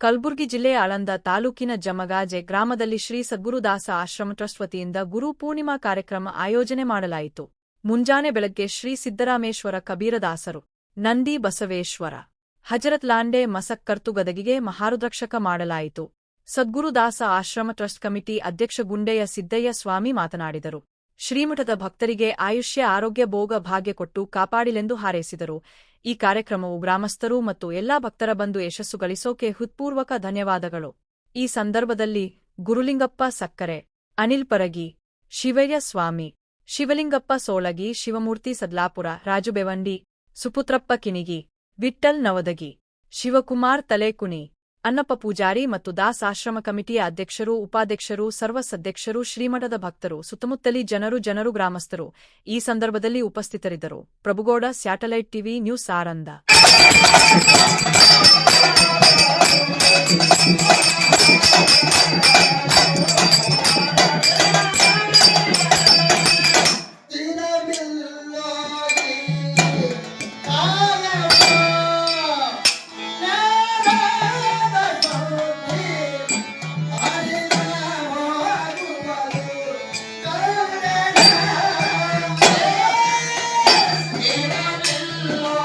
ಕಲಬುರಗಿ ಜಿಲ್ಲೆಯ ಆಳಂದ ತಾಲೂಕಿನ ಜಮಗಾಜೆ ಗ್ರಾಮದಲ್ಲಿ ಶ್ರೀ ಸದ್ಗುರುದಾಸ ಆಶ್ರಮ ಟ್ರಸ್ಟ್ ವತಿಯಿಂದ ಗುರು ಪೂರ್ಣಿಮಾ ಕಾರ್ಯಕ್ರಮ ಆಯೋಜನೆ ಮಾಡಲಾಯಿತು. ಮುಂಜಾನೆ ಬೆಳಗ್ಗೆ ಶ್ರೀ ಸಿದ್ದರಾಮೇಶ್ವರ ಕಬೀರದಾಸರು, ನಂದಿ ಬಸವೇಶ್ವರ, ಹಜರತ್ ಲಾಂಡೆ ಮಸಕ್ಕರ್ತು ಗದಗಿಗೆ ಮಹಾರುದ್ರಕ್ಷಕ ಮಾಡಲಾಯಿತು. ಸದ್ಗುರುದಾಸ ಆಶ್ರಮ ಟ್ರಸ್ಟ್ ಕಮಿಟಿ ಅಧ್ಯಕ್ಷ ಗುಂಡೆಯ ಸಿದ್ದಯ್ಯ ಸ್ವಾಮಿ ಮಾತನಾಡಿದರು. ಶ್ರೀಮಠದ ಭಕ್ತರಿಗೆ ಆಯುಷ್ಯ ಆರೋಗ್ಯ ಭೋಗ ಭಾಗ್ಯ ಕೊಟ್ಟು ಕಾಪಾಡಿಲೆಂದು ಹಾರೈಸಿದರು. ಈ ಕಾರ್ಯಕ್ರಮವು ಗ್ರಾಮಸ್ಥರು ಮತ್ತು ಎಲ್ಲಾ ಭಕ್ತರ ಬಂದು ಯಶಸ್ಸು ಗಳಿಸೋಕೆ ಹೃತ್ಪೂರ್ವಕ ಧನ್ಯವಾದಗಳು. ಈ ಸಂದರ್ಭದಲ್ಲಿ ಗುರುಲಿಂಗಪ್ಪ ಸಕ್ಕರೆ, ಅನಿಲ್ ಪರಗಿ, ಶಿವಯ್ಯ ಸ್ವಾಮಿ, ಶಿವಲಿಂಗಪ್ಪ ಸೋಳಗಿ, ಶಿವಮೂರ್ತಿ ಸದ್ಲಾಪುರ, ರಾಜು ಬೆವಂಡಿ, ಸುಪುತ್ರಪ್ಪ ಕಿಣಿಗಿ, ವಿಠ್ಠಲ್ ನವದಗಿ, ಶಿವಕುಮಾರ್ ತಲೇಕುಣಿ ಅನ್ನಪ್ಪ ಪೂಜಾರಿ ಮತ್ತು ದಾಸ್ ಆಶ್ರಮ ಕಮಿಟಿಯ ಅಧ್ಯಕ್ಷರು, ಉಪಾಧ್ಯಕ್ಷರು ಸರ್ವ ಸದಸ್ಯರು ಶ್ರೀಮಠದ ಭಕ್ತರು, ಸುತ್ತಮುತ್ತಲಿ ಜನರು ಜನರು ಗ್ರಾಮಸ್ಥರು ಈ ಸಂದರ್ಭದಲ್ಲಿ ಉಪಸ್ಥಿತರಿದ್ದರು. ಪ್ರಭುಗೌಡ, ಸ್ಯಾಟಲೈಟ್ ಟಿವಿ ನ್ಯೂಸ್ ಆರಂದ Yeah.